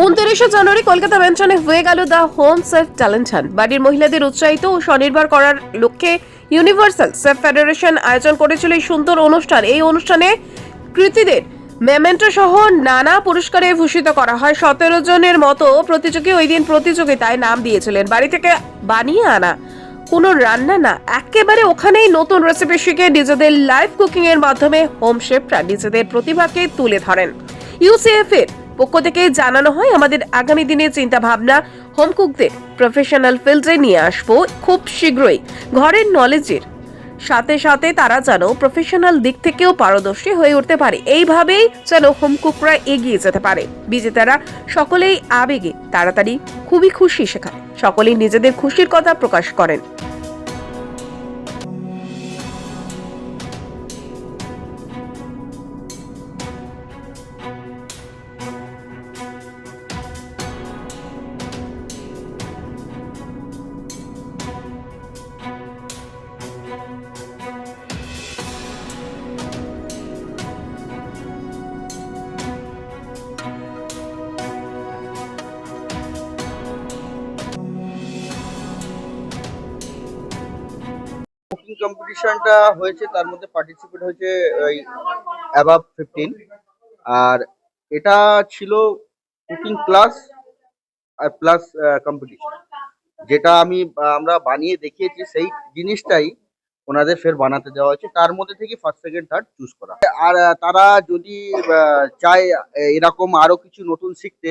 উনত্রিশে জানুয়ারি কলকাতা ম্যানশনে হয়ে গেল the home self talent hunt. বাড়ির মহিলাদের উৎসাহিত ও স্বনির্ভর করার লক্ষ্যে ইউনিভার্সাল সেফ ফেডারেশন আয়োজন করেছিল এই সুন্দর অনুষ্ঠান। এই অনুষ্ঠানে কৃতীদের মেমেন্টো সহ নানা পুরস্কারে ভূষিত করা হয়। সতেরো জনের মতো প্রতিযোগী ওই দিন প্রতিযোগিতায় নাম দিয়েছিলেন। বাড়ি থেকে বানিয়ে আনা কোনো রান্না না, একেবারে ওখানেই নতুন রেসিপি শিখে নিজেদের লাইভ কুকিং এর মাধ্যমে হোম শেফরা নিজেদের প্রতিভাকে তুলে ধরেন। ইউসিএফ এর পক্ষ থেকে জানানো হয়, আমাদের আগামী দিনের চিন্তা ভাবনা হোম কুকদের প্রফেশনাল ফিল্ডে নিয়ে আসব খুব শীঘ্রই। ঘরের নলেজের সাথে সাথে তারা যেন প্রফেশনাল দিক থেকেও পারদর্শী হয়ে উঠতে পারে। এইভাবেই যেন হোমকুকরা এগিয়ে যেতে পারে। বিজেতারা সকলেই আবেগে, তাড়াতাড়ি খুবই খুশি সেখানে। সকলেই নিজেদের খুশির কথা প্রকাশ করেন। কুকিং কম্পিটিশনটা হয়েছে, তার মধ্যে পার্টিসিপেট হয়েছে ওই অ্যাবাভ ফিফটিন আর এটা ছিল কুকিং ক্লাস আর প্লাস কম্পিটিশন যেটা আমি, আমরা বানিয়ে দেখিয়েছি, সেই জিনিসটাই ওনাদের ফের বানাতে দেওয়া হয়েছে। তার মধ্যে থেকে ফার্স্ট সেকেন্ড থার্ড চুজ করা। আর তারা যদি চায় এরকম আরও কিছু নতুন শিখতে,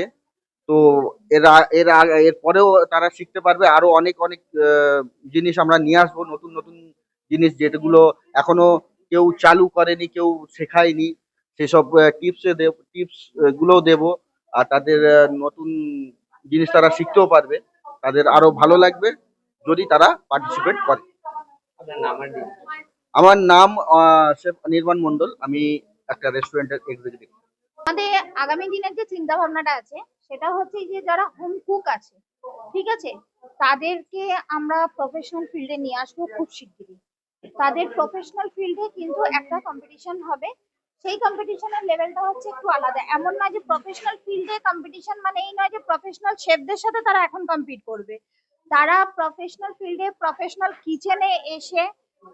তো এর এর এর পরেও তারা শিখতে পারবে। আরও অনেক অনেক জিনিস আমরা নিয়ে আসব, নতুন নতুন জিনিস যেগুলো এখনও কেউ চালু করেনি কেউ শেখায়নি সেসব টিপস দেব টিপসগুলো দেবো আর তাদের নতুন জিনিস তারা শিখতেও পারবে। তাদের আরও ভালো লাগবে যদি তারা পার্টিসিপেট করে। আমার নাম শেফ নির্মাণ মন্ডল আমি একটা রেস্টুরেন্টের এক্সিকিউটিভ আমাদের আগামী দিনের যে চিন্তা ভাবনাটা আছে সেটা হচ্ছে যে যারা হোম কুক আছে ঠিক আছে? তাদেরকে আমরা প্রফেশনাল ফিল্ডে নিয়ে আসব খুব শিগগিরই। তাদের প্রফেশনাল ফিল্ডে কিন্তু একটা কম্পিটিশন হবে। সেই কম্পিটিশনের লেভেলটা হচ্ছে একটু আলাদা। এমন নয় যে প্রফেশনাল ফিল্ডে কম্পিটিশন মানে এই নয় যে প্রফেশনাল শেফদের সাথে তারা এখন কম্পিট করবে। তারা প্রফেশনাল ফিল্ডে প্রফেশনাল কিচেনে এসে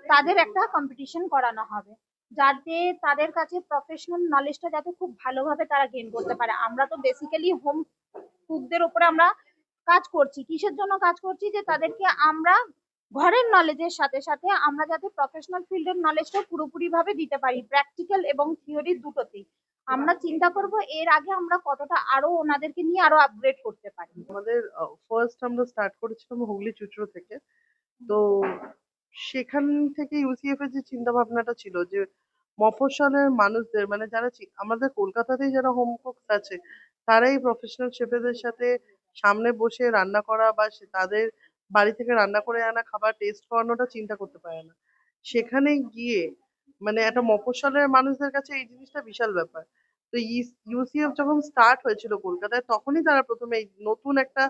তাদের একটা কম্পিটিশন করানো হবে। যাতে তাদের কাছে প্রফেশনাল নলেজটা যাতে খুব ভালোভাবে তারা গেইন করতে পারে। আমরা তো বেসিক্যালি হোম কুকদের উপরে আমরা কাজ করছি। কিসের জন্য কাজ করছি? যে তাদেরকে আমরা ঘরের নলেজের সাথে সাথে আমরা যাতে প্রফেশনাল ফিল্ডের নলেজটা পুরোপুরি ভাবে দিতে পারি প্র্যাকটিক্যাল এবং থিওরি দুটোতেই। আমরা চিন্তা করব এর আগে আমরা কতটা আরও ওনাদেরকে নিয়ে আরও আপগ্রেড করতে পারি। আমাদের ফার্স্ট আমরা স্টার্ট করেছিলাম হুগলি চুচড়ো থেকে। তো সেখান থেকে ইউসিএফ এর যে চিন্তা ভাবনাটা ছিল যে মফস্বলের মানুষদের মানে যারা আমাদের কলকাতাতেই যারা হোম কুকস আছে, তারাই প্রফেশনাল শেফেদের সাথে সামনে বসে রান্না করা বা তাদের বাড়ি থেকে রান্না করে আনা খাবার টেস্ট করানোটা চিন্তা করতে পারে না। সেখানে গিয়ে মানে একটা মফস্বলের মানুষদের কাছে এই জিনিসটা বিশাল ব্যাপার। তো ইউসিএফ যখন স্টার্ট হয়েছিল কলকাতায়, তখনই তারা প্রথমে এই নতুন একটা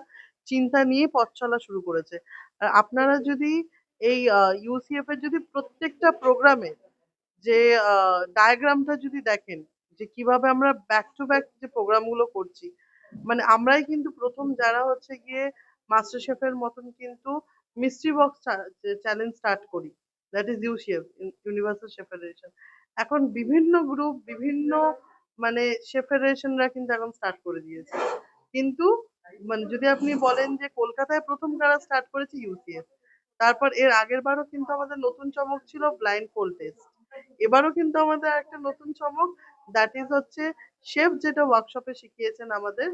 চিন্তা নিয়ে পথ চলা শুরু করেছে। আর আপনারা যদি এই ইউসিএফ এর যদি প্রত্যেকটা প্রোগ্রামে যে ডায়াগ্রামটা যদি দেখেন, যে কীভাবে আমরা ব্যাক টু ব্যাক যে প্রোগ্রামগুলো করছি মানে আমরাই কিন্তু প্রথম যারা হচ্ছে গিয়ে মাস্টার শেফের মতন কিন্তু মিস্ট্রি বক্স চ্যালেঞ্জ স্টার্ট করি। That is UCF universal chef federation এখন বিভিন্ন গ্রুপ বিভিন্ন মানে শেফ ফেডারেশনরা কিন্তু এখন স্টার্ট করে দিয়েছে। কিন্তু মানে যদি আপনি বলেন যে কলকাতায় প্রথম কারা স্টার্ট করেছে ইউসিএফ তারপর এর আগের বারও কিন্তু আমাদের নতুন চমক ছিল ব্লাইন্ড কোল টেস্ট এবারও কিন্তু আমাদের একটা নতুন চমক দ্যাট ইজ হচ্ছে শেফ যেটা ওয়ার্কশপে শিখিয়েছেন আমাদের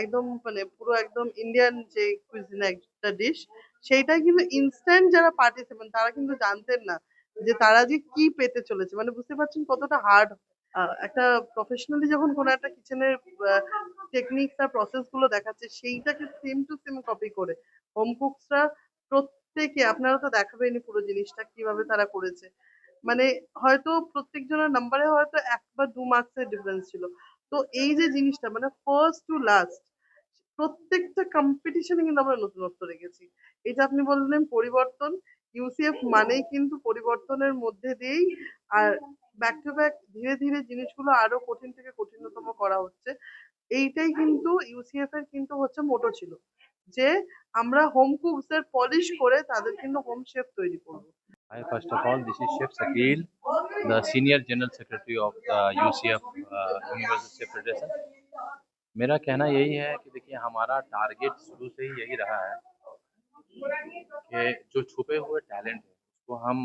একদম মানে পুরো একদম ইন্ডিয়ান যে কুইজিন একটা ডিশ সেইটাই কিন্তু ইনস্ট্যান্ট যারা পার্টিসিপেন্ট তারা কিন্তু জানতেন না যে তারা যে কি পেতে চলেছে। মানে বুঝতে পারছেন কতটা হার্ড একটা প্রফেশনালি যখন কোনো একটা কিচেনের টেকনিক্স আর প্রসেসগুলো দেখাচ্ছে, সেইটাকে সেম টু সেম কপি করে হোম কুকসরা প্রত্যেকে, আপনারা তো দেখাবেনই পুরো জিনিসটা কীভাবে তারা করেছে। মানে হয়তো প্রত্যেকজনের নাম্বারে হয়তো এক বা দু মার্কসের ডিফারেন্স ছিল। তো এই যে জিনিসটা মানে ফার্স্ট টু লাস্ট প্রত্যেকটা কম্পিটিশনে কিন্তু আমরা নতুনত্ব রেখেছি এটা আপনি বললেন পরিবর্তন ইউসিএফ মানেই কিন্তু পরিবর্তনের মধ্যে দিয়েই আর ব্যাক টু ব্যাক ধীরে ধীরে জিনিসগুলো আরও কঠিন থেকে কঠিনতম করা হচ্ছে। এইটাই কিন্তু ইউসিএফ এর কিন্তু হচ্ছে মোটো ছিল যে আমরা হোম কুকসদের পলিশ করে তাদের কিন্তু হোম শেফ তৈরি করব। Hi, first of all, this is Chef Sakil, the Senior General Secretary of the UCF uh, Universal Chef Federation. मेरा कहना यही है कि देखिए हमारा टारगेट शुरू से ही यही रहा है कि जो छुपे हुए टैलेंट है उसको हम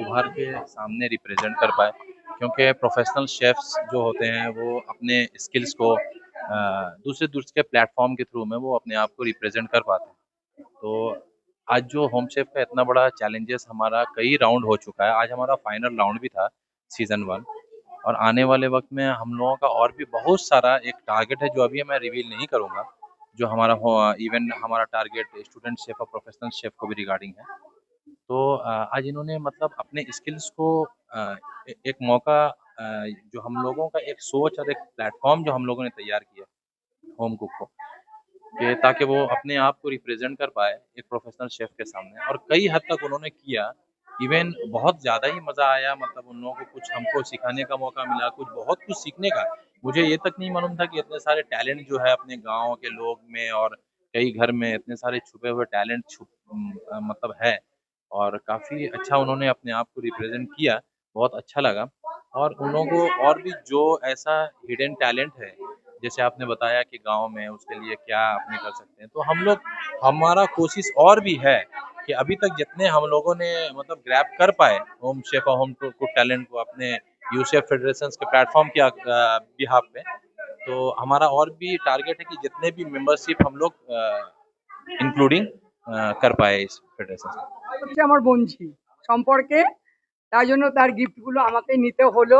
उभर के सामने रिप्रेजेंट कर पाए क्योंकि प्रोफेशनल शेफ्स जो होते हैं वो अपने स्किल्स को अ, दूसरे दूसरे प्लेटफॉर्म के थ्रू में वो अपने आप को रिप्रेजेंट कर पाते हैं तो आज जो होम शेफ का इतना बड़ा चैलेंजेस हमारा कई राउंड हो चुका है। आज हमारा फाइनल राउंड भी था सीज़न वन और आने वाले वक्त में हम लोगों का और भी बहुत सारा एक टारगेट है जो अभी मैं रिवील नहीं करूँगा, जो हमारा इवन हमारा टारगेट स्टूडेंट शेफ और प्रोफेशनल शेफ को भी रिगार्डिंग है। तो आज इन्होंने मतलब अपने स्किल्स को एक मौका जो हम लोगों का एक सोच और एक प्लेटफॉर्म जो हम लोगों ने तैयार किया होम कुक को। कि ताकि वो अपने आप को रिप्रेजेंट कर पाए एक प्रोफेशनल शेफ के सामने। और कई हद तक उन्होंने किया। इवन बहुत ज़्यादा ही मज़ा आया मतलब उन लोगों को कुछ हमको सिखाने का मौका मिला, कुछ बहुत कुछ सीखने का। मुझे ये तक नहीं मालूम था कि इतने सारे टैलेंट जो है अपने गाँव के लोग में और कई घर में इतने सारे छुपे हुए टैलेंट छुप मतलब है। और काफ़ी अच्छा उन्होंने अपने आप को रिप्रेजेंट किया। बहुत अच्छा लगा। और उन लोगों को और भी जो ऐसा हिडन टैलेंट है जैसे आपने बताया कि गांव में उसके लिए क्या अपने कर सकते हैं तो हम लोग हमारा कोशिश और भी है कि अभी तक जितने हम लोगों ने मतलब ग्रैब कर पाए होम शेफ और होम कुक टैलेंट को अपने यूसीएफ फेडरेशन के प्लेटफॉर्म के बिहाफ पे तो हमारा और भी टारगेट है कि जितने भी मेंबरशिप हम लोग इंक्लूडिंग कर पाए इस फेडरेशन से হচ্ছে আমার বঞ্জি সম্পর্কে তাই জন্য তার গিফটগুলো আমাকে নিতে হলো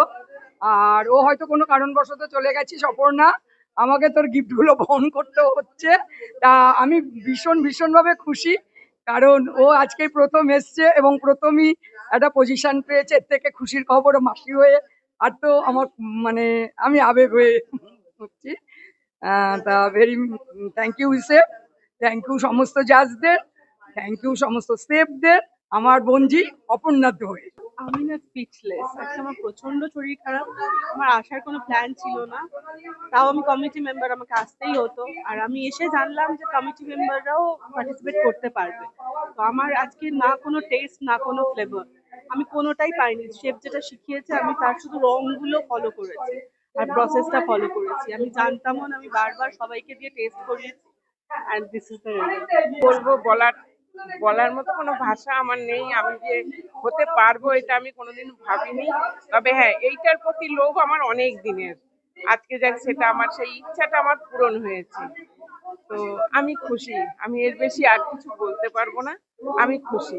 আর ও হয়তো কোনো কারণবশত চলে গেছিস অপর্ণা আমাকে তোর গিফটগুলো বহন করতে হচ্ছে। তা আমি ভীষণ, ভীষণভাবে খুশি, কারণ ও আজকে প্রথম এসছে এবং প্রথমই একটা পজিশন পেয়েছে। এর থেকে খুশির খবর মাসি হয়ে, আর তো আমার মানে আমি আবেগ হয়ে হচ্ছি তা very thank you ISEF thank you সমস্ত জাজদের থ্যাংক ইউ সমস্ত স্টেপদের আমার বঞ্জি অপর্ণা হয়ে। আমি না স্পিচলেস আজকে আমার প্রচণ্ড শরীর খারাপ। আমার আসার কোনো প্ল্যান ছিল না। তাও আমি কমিটি মেম্বার আমাকে আসতেই হতো। আর আমি এসে জানলাম যে কমিটি মেম্বাররাও পার্টিসিপেট করতে পারবে। তো আমার আজকে না কোনো টেস্ট না কোনো ফ্লেভার আমি কোনোটাই পাইনি। শেফ যেটা শিখিয়েছে, আমি তার শুধু রংগুলো ফলো করেছি। আর প্রসেসটা ফলো করেছি। আমি জানতামও না, আমি বারবার সবাইকে দিয়ে টেস্ট করিয়েছি। অ্যান্ড দিস ইজ দ্য বলব, বলার বলার মতো কোনো ভাষা আমার নেই, আমি যে হতে পারব এটা আমি কোনোদিন ভাবিনি। তবে হ্যাঁ এইটার প্রতি লোভ আমার অনেক দিনের। আজকে যাক সেটা আমার, সেই ইচ্ছাটা আমার পূরণ হয়েছে। তো আমি খুশি, আমি এর বেশি আর কিছু বলতে পারব না, আমি খুশি।